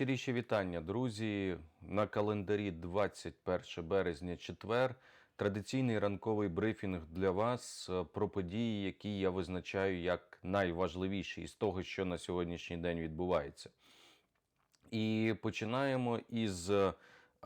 Щиріші вітання, друзі. На календарі 21 березня, четвер. Традиційний ранковий брифінг для вас е, про події, які я визначаю як найважливіші із того, що на сьогоднішній день відбувається. І починаємо із е,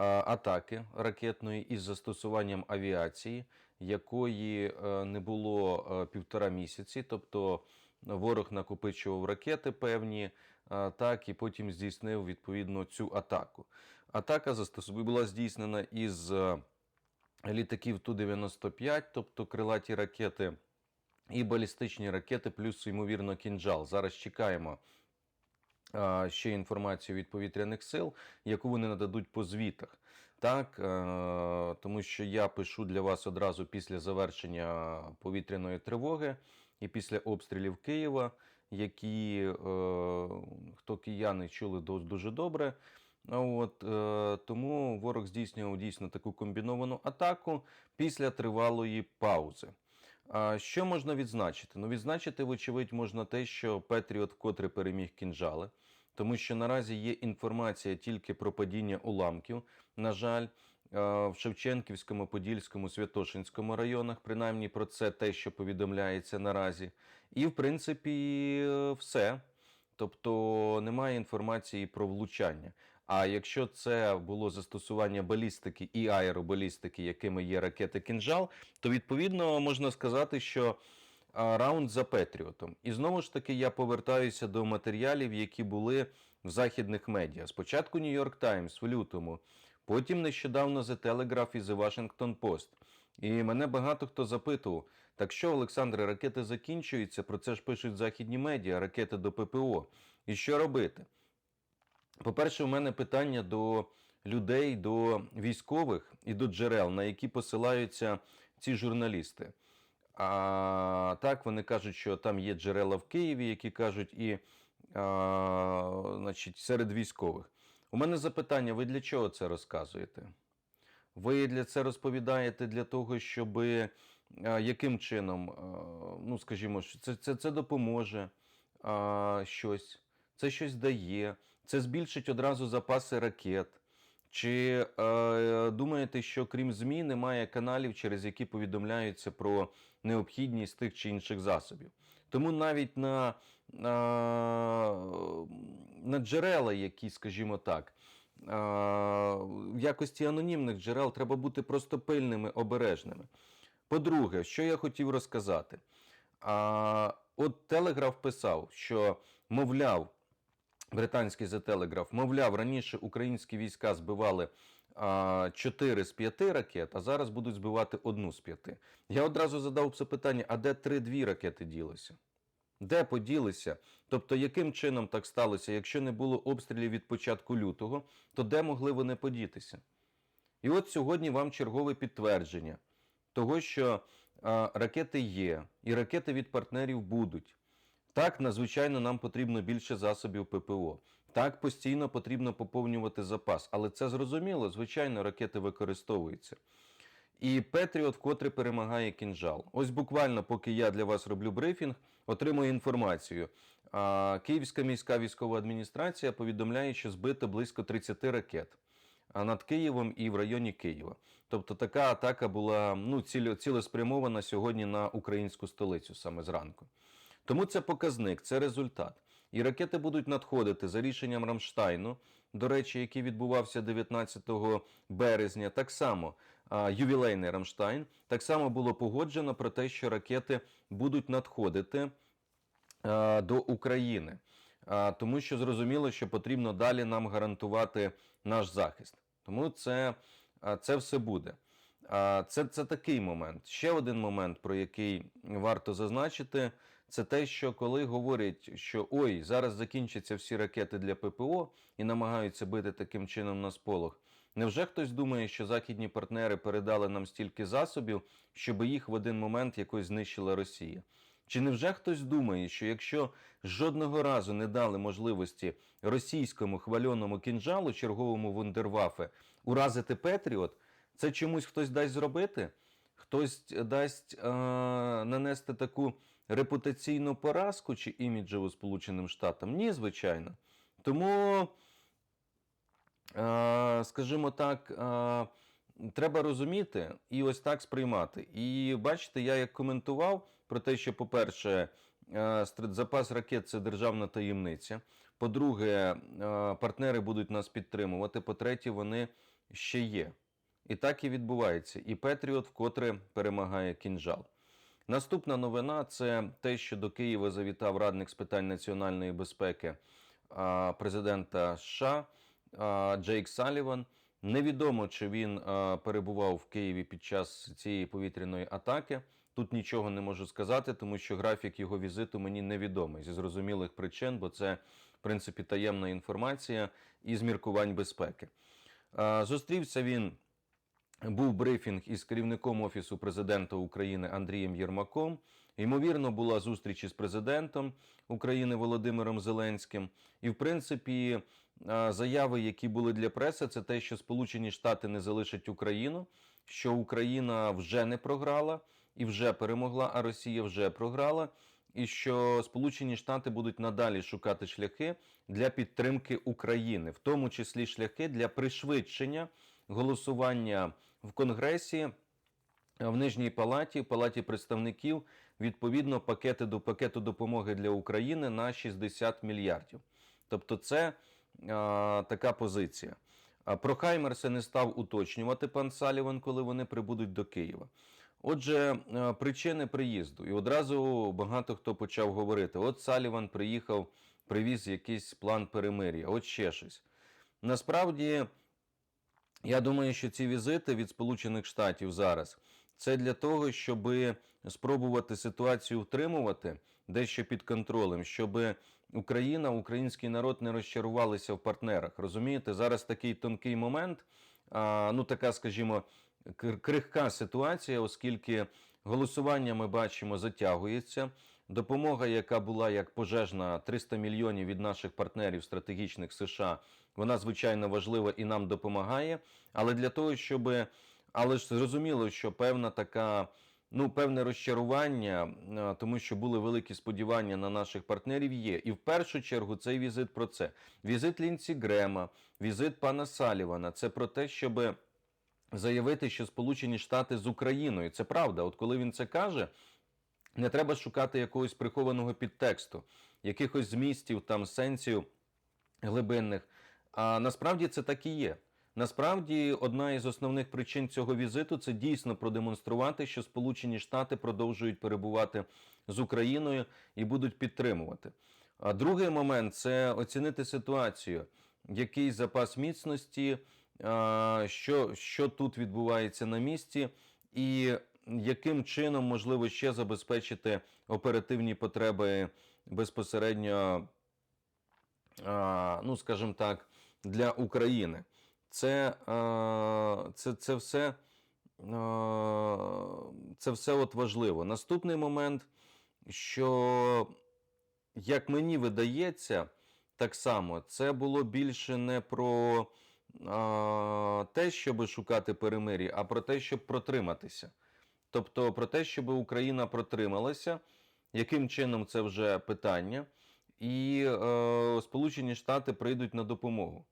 атаки ракетної із застосуванням авіації, якої е, не було півтора місяці. Тобто ворог накопичував ракети певні, так і потім здійснив відповідно цю атаку. Атака була здійснена із е, літаків Ту-95, тобто крилаті ракети, і балістичні ракети, плюс, ймовірно, кінжал. Зараз чекаємо ще інформацію від повітряних сил, яку вони нададуть по звітах. Так, е, тому що я пишу для вас одразу після завершення повітряної тривоги і після обстрілів Києва, які е, хто кияни чули дуже добре. От, е, тому ворог здійснював дійсно таку комбіновану атаку після тривалої паузи. А що можна відзначити? Ну, відзначити, вочевидь, можна те, що Петріот вкотре переміг кінжали, тому що наразі є інформація тільки про падіння уламків. На жаль, в Шевченківському, Подільському, Святошинському районах, принаймні про це те, що повідомляється наразі. І, в принципі, е, все. Тобто немає інформації про влучання. А якщо це було застосування балістики і аеробалістики, якими є ракети кінжал, то відповідно можна сказати, що раунд за Петріотом. І знову ж таки я повертаюся до матеріалів, які були в західних медіа. Спочатку Нью-Йорк Таймс в лютому, потім нещодавно The Telegraph і The Washington Post. І мене багато хто запитував: так що, Олександре, ракети закінчуються, про це ж пишуть західні медіа, ракети до ППО. І що робити? По-перше, у мене питання до людей, до військових і до джерел, на які посилаються ці журналісти. А так вони кажуть, що там є джерела в Києві, які кажуть, і а, значить, серед військових. У мене запитання: ви для чого це розказуєте? Ви для це розповідаєте для того, щоб яким чином, ну скажімо, це, це, це допоможе щось, це щось дає, це збільшить одразу запаси ракет. Чи е, думаєте, що крім ЗМІ немає каналів, через які повідомляються про необхідність тих чи інших засобів? Тому навіть на, на, на джерела, які, скажімо так, е, в якості анонімних джерел треба бути просто пильними, обережними. По-друге, що я хотів розказати? А, от Телеграф писав, що, мовляв, британський The Telegraph, мовляв, раніше українські війська збивали а, 4 з 5 ракет, а зараз будуть збивати одну з 5. Я одразу задав це питання: а де 3-2 ракети ділися? Де поділися? Тобто, яким чином так сталося? Якщо не було обстрілів від початку лютого, то де могли вони подітися? І от сьогодні вам чергове підтвердження того, що а, ракети є, і ракети від партнерів будуть. Так, надзвичайно нам потрібно більше засобів ППО. Так, постійно потрібно поповнювати запас. Але це зрозуміло, звичайно, ракети використовуються. І Петріот вкотре перемагає кінжал. Ось буквально, поки я для вас роблю брифінг, отримую інформацію. Київська міська військова адміністрація повідомляє, що збито близько 30 ракет над Києвом і в районі Києва. Тобто така атака була ну, цілеспрямована сьогодні на українську столицю саме зранку. Тому це показник, це результат. І ракети будуть надходити за рішенням Рамштайну, до речі, який відбувався 19 березня. Так само ювілейний Рамштайн, так само було погоджено про те, що ракети будуть надходити до України. Тому що зрозуміло, що потрібно далі нам гарантувати наш захист. Тому це, це все буде. Це, це такий момент. Ще один момент, про який варто зазначити, це те, що коли говорять, що ой, зараз закінчаться всі ракети для ППО і намагаються бити таким чином на сполох. Невже хтось думає, що західні партнери передали нам стільки засобів, щоб їх в один момент якось знищила Росія? Чи невже хтось думає, що якщо жодного разу не дали можливості російському хвальоному кінжалу, черговому вундервафе, уразити Петріот, це чомусь хтось дасть зробити? Хтось дасть е, нанести таку репутаційну поразку чи іміджеву Сполученим Штатам? Ні, звичайно. Тому е, скажімо так, е, треба розуміти і ось так сприймати. І бачите, я як коментував про те, що, по-перше, е, запас ракет це державна таємниця. По-друге, партнери будуть нас підтримувати. По-третє, вони ще є. І так і відбувається. І Петріот вкотре перемагає кінжал. Наступна новина це те, що до Києва завітав радник з питань національної безпеки президента США Джейк Саліван. Невідомо, чи він перебував в Києві під час цієї повітряної атаки. Тут нічого не можу сказати, тому що графік його візиту мені невідомий зі зрозумілих причин, бо це, в принципі, таємна інформація із міркувань безпеки. Зустрівся він був брифінг із керівником Офісу президента України Андрієм Єрмаком. Ймовірно, була зустріч із президентом України Володимиром Зеленським. І, в принципі, заяви, які були для преси, це те, що Сполучені Штати не залишать Україну, що Україна вже не програла і вже перемогла, а Росія вже програла. І що Сполучені Штати будуть надалі шукати шляхи для підтримки України, в тому числі шляхи для пришвидшення голосування в Конгресі, е, в Нижній Палаті, в Палаті представників відповідно пакети до пакету допомоги для України на 60 мільярдів. Тобто, це а, така позиція. Про Хаймерси не став уточнювати пан Саліван, коли вони прибудуть до Києва. Отже, е, причини приїзду, і одразу багато хто почав говорити: от Саліван приїхав, привіз якийсь план перемир'я, от ще щось. Насправді, я думаю, що ці візити від Сполучених Штатів зараз це для того, щоб спробувати ситуацію втримувати дещо під контролем, щоб Україна, український народ не розчарувалися в партнерах. Розумієте, зараз такий тонкий момент, ну така, скажімо, кр- крихка ситуація, оскільки голосування ми бачимо затягується. Допомога, яка була як пожежна 300 мільйонів від наших партнерів стратегічних США, вона звичайно важлива і нам допомагає. Але для того, щоб але ж зрозуміло, що певна така, ну певне розчарування, е, тому що були великі сподівання на наших партнерів. Є і в першу чергу цей візит про це. Візит Лінці Грема, візит пана Салівана. Це про те, щоб заявити, що Сполучені Штати з Україною. Це правда. От коли він це каже, не треба шукати якогось прихованого підтексту, якихось змістів, там сенсів глибинних. А насправді це так і є. Насправді, одна із основних причин цього візиту це дійсно продемонструвати, що Сполучені Штати продовжують перебувати з Україною і будуть підтримувати. А другий момент це оцінити ситуацію, який запас міцності, що, що тут відбувається на місці, і яким чином можливо ще забезпечити оперативні потреби безпосередньо, ну скажімо так, для України. Це, це, це все, це все от важливо. Наступний момент, що, як мені видається, так само це було більше не про те, щоб шукати перемир'я, а про те, щоб протриматися. Тобто про те, щоб Україна протрималася, яким чином це вже питання, і е, Сполучені Штати прийдуть на допомогу.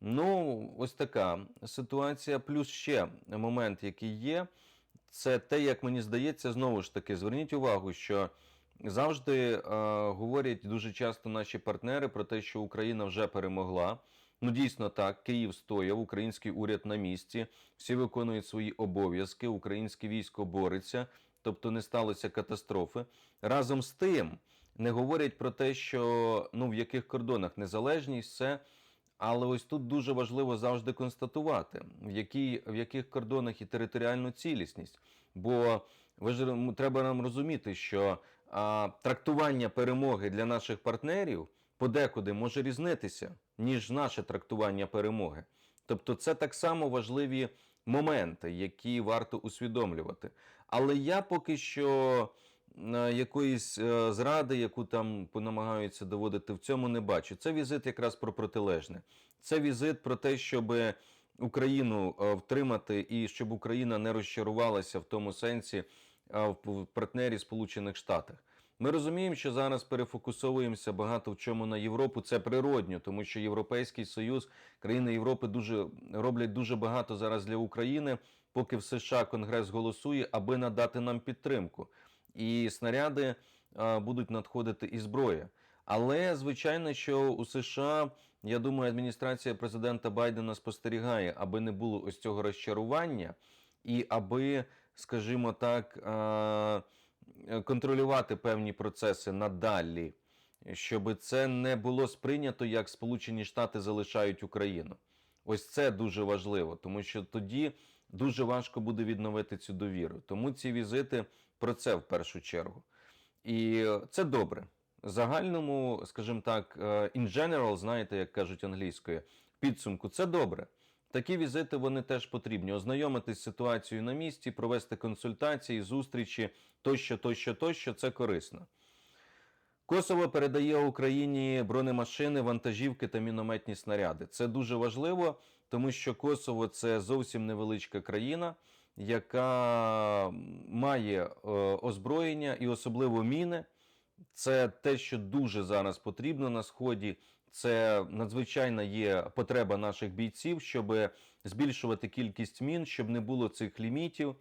Ну, ось така ситуація. Плюс ще момент, який є, це те, як мені здається, знову ж таки, зверніть увагу, що завжди е, говорять дуже часто наші партнери про те, що Україна вже перемогла. Ну, дійсно так, Київ стояв, український уряд на місці, всі виконують свої обов'язки, українське військо бореться, тобто не сталося катастрофи. Разом з тим не говорять про те, що ну в яких кордонах незалежність це. Але ось тут дуже важливо завжди констатувати, в, якій, в яких кордонах і територіальну цілісність. Бо ви ж треба нам розуміти, що а, трактування перемоги для наших партнерів подекуди може різнитися, ніж наше трактування перемоги. Тобто, це так само важливі моменти, які варто усвідомлювати. Але я поки що е, якоїсь е, зради, яку там намагаються доводити, в цьому не бачу. Це візит якраз про протилежне. Це візит про те, щоб Україну е, втримати і щоб Україна не розчарувалася в тому сенсі в партнері Сполучених Штатах. Ми розуміємо, що зараз перефокусовуємося багато в чому на Європу. Це природньо, тому що Європейський Союз, країни Європи дуже роблять дуже багато зараз для України, поки в США Конгрес голосує, аби надати нам підтримку. І снаряди а, будуть надходити і зброя. Але звичайно, що у США, я думаю, адміністрація президента Байдена спостерігає, аби не було ось цього розчарування, і аби, скажімо так, а, контролювати певні процеси надалі, щоб це не було сприйнято, як Сполучені Штати залишають Україну. Ось це дуже важливо, тому що тоді дуже важко буде відновити цю довіру. Тому ці візити про це в першу чергу. І це добре. Загальному, скажімо так, е, in general, знаєте, як кажуть англійською, підсумку, це добре. Такі візити вони теж потрібні. Ознайомитись з ситуацією на місці, провести консультації, зустрічі тощо, тощо, тощо це корисно. Косово передає Україні бронемашини, вантажівки та мінометні снаряди. Це дуже важливо, тому що Косово це зовсім невеличка країна, яка має е, озброєння і особливо міни. Це те, що дуже зараз потрібно на сході. Це надзвичайна є потреба наших бійців, щоб збільшувати кількість мін, щоб не було цих лімітів.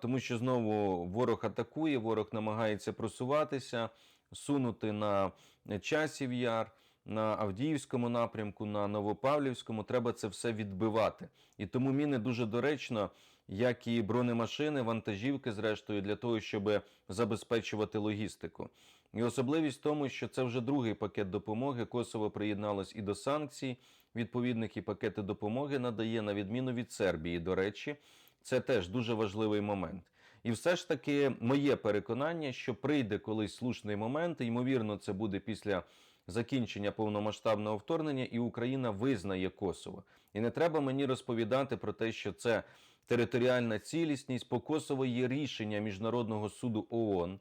Тому що знову ворог атакує, ворог намагається просуватися, сунути на часів яр, на Авдіївському напрямку, на Новопавлівському. Треба це все відбивати. І тому міни дуже доречно, як і бронемашини, вантажівки, зрештою, для того, щоб забезпечувати логістику. І особливість в тому, що це вже другий пакет допомоги. Косово приєдналось і до санкцій. Відповідних і пакети допомоги надає на відміну від Сербії. До речі, це теж дуже важливий момент. І все ж таки моє переконання, що прийде колись слушний момент, і, ймовірно, це буде після закінчення повномасштабного вторгнення, і Україна визнає Косово. І не треба мені розповідати про те, що це територіальна цілісність. По Косово є рішення Міжнародного суду ООН,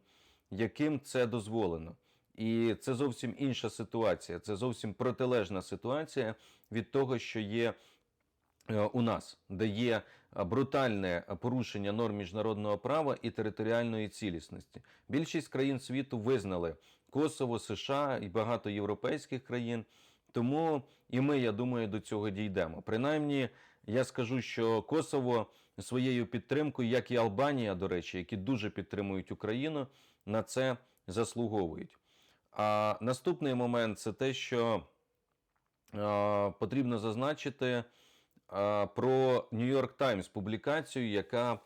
яким це дозволено. І це зовсім інша ситуація, це зовсім протилежна ситуація від того, що є е, у нас, де є брутальне порушення норм міжнародного права і територіальної цілісності. Більшість країн світу визнали Косово, США і багато європейських країн. Тому і ми, я думаю, до цього дійдемо. Принаймні, я скажу, що Косово своєю підтримкою, як і Албанія, до речі, які дуже підтримують Україну, на це заслуговують. А наступний момент це те, що е, потрібно зазначити е, про New York Times публікацію, яка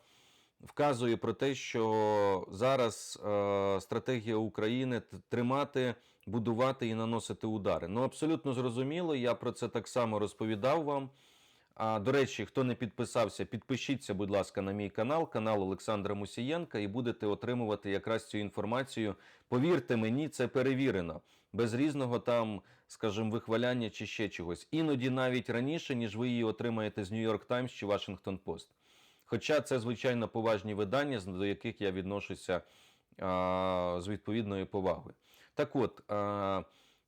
вказує про те, що зараз е, стратегія України тримати, будувати і наносити удари. Ну абсолютно зрозуміло. Я про це так само розповідав вам. А до речі, хто не підписався, підпишіться, будь ласка, на мій канал, канал Олександра Мусієнка, і будете отримувати якраз цю інформацію. Повірте мені, це перевірено. Без різного там, скажімо, вихваляння чи ще чогось. Іноді навіть раніше, ніж ви її отримаєте з York Times чи Washington Post. Хоча це, звичайно, поважні видання, до яких я відношуся а, з відповідною повагою. Так от, а,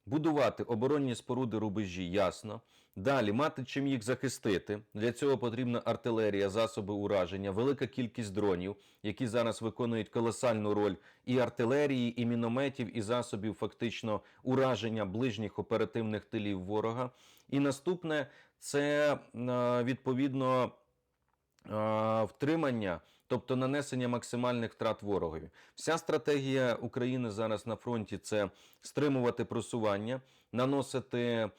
будувати оборонні споруди рубежі, ясно. Далі мати чим їх захистити. Для цього потрібна артилерія, засоби ураження, велика кількість дронів, які зараз виконують колосальну роль і артилерії, і мінометів, і засобів фактично ураження ближніх оперативних тилів ворога. І наступне це е, відповідно е, втримання, тобто нанесення максимальних втрат ворогові. Вся стратегія України зараз на фронті це стримувати просування, наносити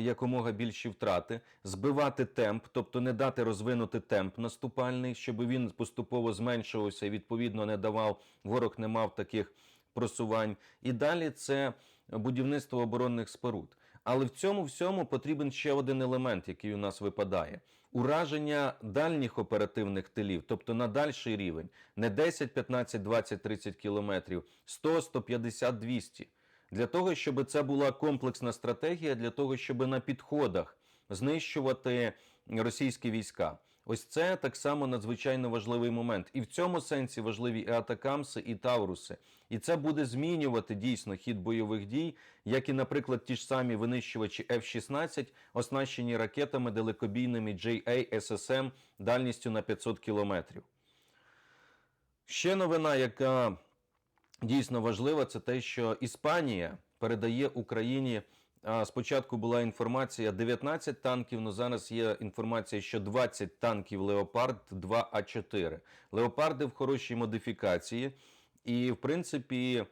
якомога більші втрати, збивати темп, тобто не дати розвинути темп наступальний, щоб він поступово зменшувався і відповідно не давав ворог не мав таких просувань. І далі це будівництво оборонних споруд. Але в цьому всьому потрібен ще один елемент, який у нас випадає: ураження дальніх оперативних тилів, тобто на дальший рівень, не 10, 15, 20, 30 кілометрів, 100, 150, 200. Для того, щоб це була комплексна стратегія, для того, щоб на підходах знищувати російські війська. Ось це так само надзвичайно важливий момент. І в цьому сенсі важливі і атакамси, і тавруси. І це буде змінювати дійсно хід бойових дій, як і, наприклад, ті ж самі винищувачі F-16, оснащені ракетами далекобійними JA-SSM дальністю на 500 кілометрів. Ще новина, яка дійсно важлива, це те, що Іспанія передає Україні. Спочатку була інформація 19 танків, але зараз є інформація, що 20 танків Леопард 2А4. Леопарди в хорошій модифікації, і в принципі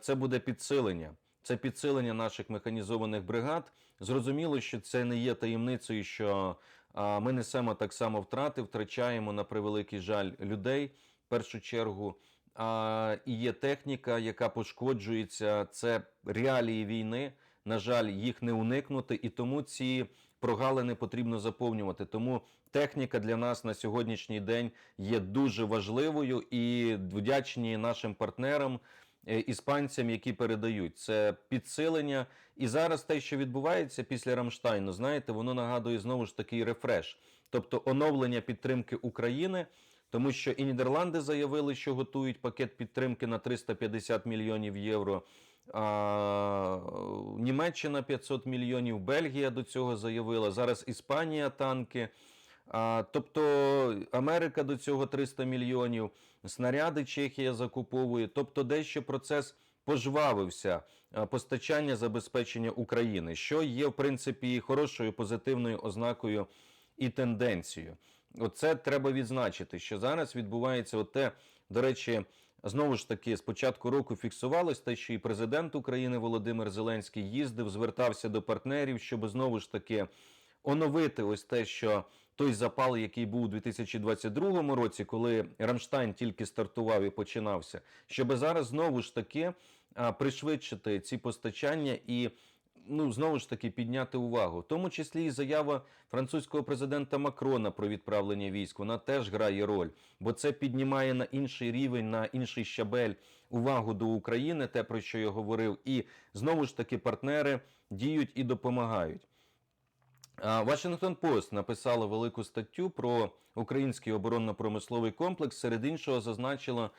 це буде підсилення. Це підсилення наших механізованих бригад. Зрозуміло, що це не є таємницею, що ми несемо так само втрати, втрачаємо на превеликий жаль людей в першу чергу. А, і є техніка, яка пошкоджується. Це реалії війни. На жаль, їх не уникнути, і тому ці прогалини потрібно заповнювати. Тому техніка для нас на сьогоднішній день є дуже важливою і вдячні нашим партнерам, е, іспанцям, які передають це підсилення. І зараз те, що відбувається після Рамштайну, знаєте, воно нагадує знову ж такий рефреш, тобто оновлення підтримки України. Тому що і Нідерланди заявили, що готують пакет підтримки на 350 мільйонів євро. А, Німеччина 500 мільйонів, Бельгія до цього заявила. Зараз Іспанія танки. А, тобто Америка до цього 300 мільйонів, снаряди Чехія закуповує. Тобто, дещо процес пожвавився постачання забезпечення України, що є в принципі хорошою позитивною ознакою і тенденцією. Оце треба відзначити, що зараз відбувається оте, до речі, знову ж таки, з початку року фіксувалось те, що і президент України Володимир Зеленський їздив, звертався до партнерів, щоб знову ж таки оновити ось те, що той запал, який був у 2022 році, коли Рамштайн тільки стартував і починався, щоб зараз знову ж таки пришвидшити ці постачання і ну знову ж таки підняти увагу, в тому числі і заява французького президента Макрона про відправлення військ. Вона теж грає роль, бо це піднімає на інший рівень, на інший щабель увагу до України, те про що я говорив, і знову ж таки партнери діють і допомагають. Вашингтон Пост написала велику статтю про український оборонно-промисловий комплекс. Серед іншого зазначила,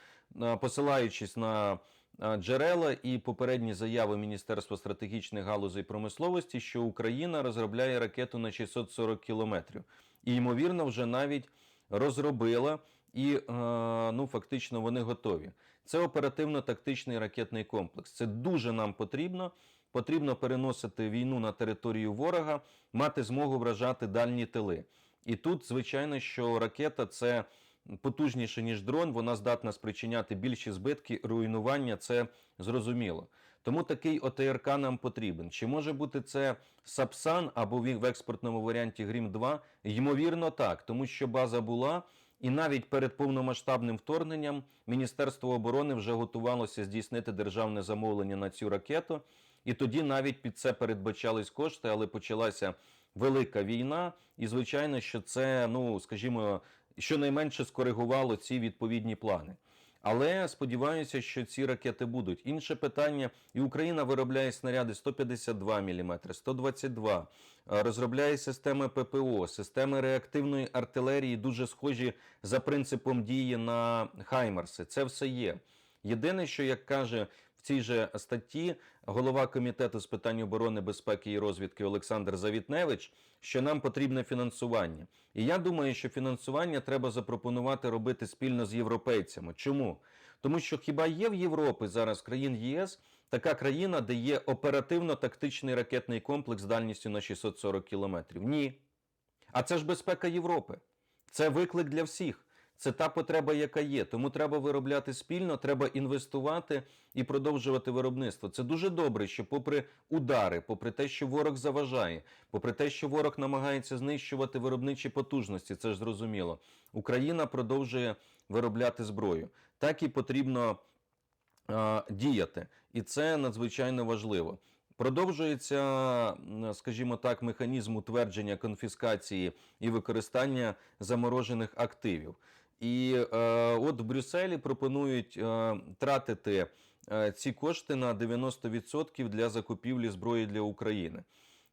посилаючись на джерела і попередні заяви Міністерства стратегічних галузей промисловості, що Україна розробляє ракету на 640 кілометрів, і ймовірно, вже навіть розробила і е, ну фактично вони готові. Це оперативно-тактичний ракетний комплекс. Це дуже нам потрібно. Потрібно переносити війну на територію ворога, мати змогу вражати дальні тили. І тут, звичайно, що ракета це потужніше, ніж дрон, вона здатна спричиняти більші збитки, руйнування, це зрозуміло. Тому такий ОТРК нам потрібен. Чи може бути це Сапсан або в експортному варіанті Грім 2? Ймовірно, так, тому що база була. І навіть перед повномасштабним вторгненням Міністерство оборони вже готувалося здійснити державне замовлення на цю ракету. І тоді навіть під це передбачались кошти, але почалася велика війна. І звичайно, що це, ну скажімо, щонайменше скоригувало ці відповідні плани. Але сподіваюся, що ці ракети будуть. Інше питання: і Україна виробляє снаряди 152 мм, 122 е, розробляє системи ППО, системи реактивної артилерії, дуже схожі за принципом дії на Хаймарси. Це все є. Єдине, що як каже цій же статті голова комітету з питань оборони, безпеки і розвідки Олександр Завітневич, що нам потрібне фінансування. І я думаю, що фінансування треба запропонувати робити спільно з європейцями. Чому? Тому що хіба є в Європі зараз країн ЄС така країна, де є оперативно-тактичний ракетний комплекс дальністю на 640 кілометрів? Ні. А це ж безпека Європи. Це виклик для всіх. Це та потреба, яка є. Тому треба виробляти спільно, треба інвестувати і продовжувати виробництво. Це дуже добре, що, попри удари, попри те, що ворог заважає, попри те, що ворог намагається знищувати виробничі потужності, це ж зрозуміло. Україна продовжує виробляти зброю. Так і потрібно а, діяти, і це надзвичайно важливо. Продовжується, скажімо так, механізм утвердження конфіскації і використання заморожених активів. І е, от в Брюсселі пропонують е, тратити е, ці кошти на 90% для закупівлі зброї для України.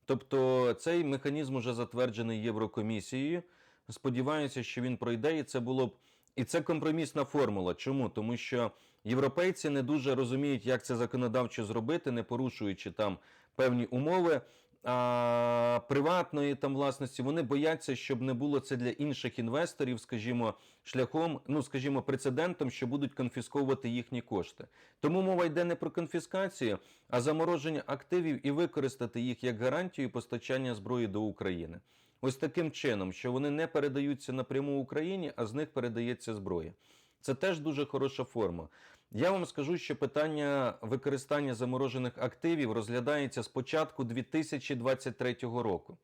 Тобто цей механізм уже затверджений Єврокомісією. Сподіваюся, що він пройде, і це було б і це компромісна формула. Чому? Тому що європейці не дуже розуміють, як це законодавчо зробити, не порушуючи там певні умови. А, приватної там власності. Вони бояться, щоб не було це для інших інвесторів, скажімо, шляхом, ну скажімо, прецедентом, що будуть конфісковувати їхні кошти. Тому мова йде не про конфіскацію, а замороження активів і використати їх як гарантію постачання зброї до України. Ось таким чином, що вони не передаються напряму Україні, а з них передається зброя. Це теж дуже хороша форма. Я вам скажу, що питання використання заморожених активів розглядається з початку 2023 року.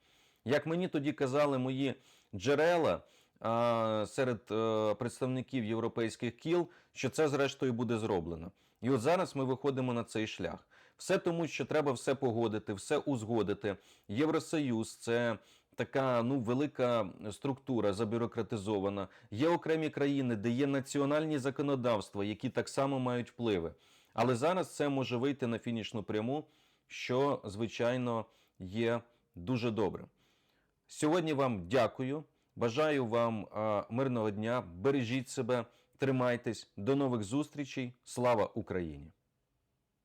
Як мені тоді казали мої джерела а, серед е, представників європейських кіл, що це зрештою буде зроблено. І от зараз ми виходимо на цей шлях. Все тому, що треба все погодити, все узгодити. Євросоюз це така ну велика структура забюрократизована. Є окремі країни, де є національні законодавства, які так само мають впливи. Але зараз це може вийти на фінішну пряму, що звичайно є дуже добре. Сьогодні вам дякую. Бажаю вам мирного дня. Бережіть себе, тримайтесь. До нових зустрічей. Слава Україні!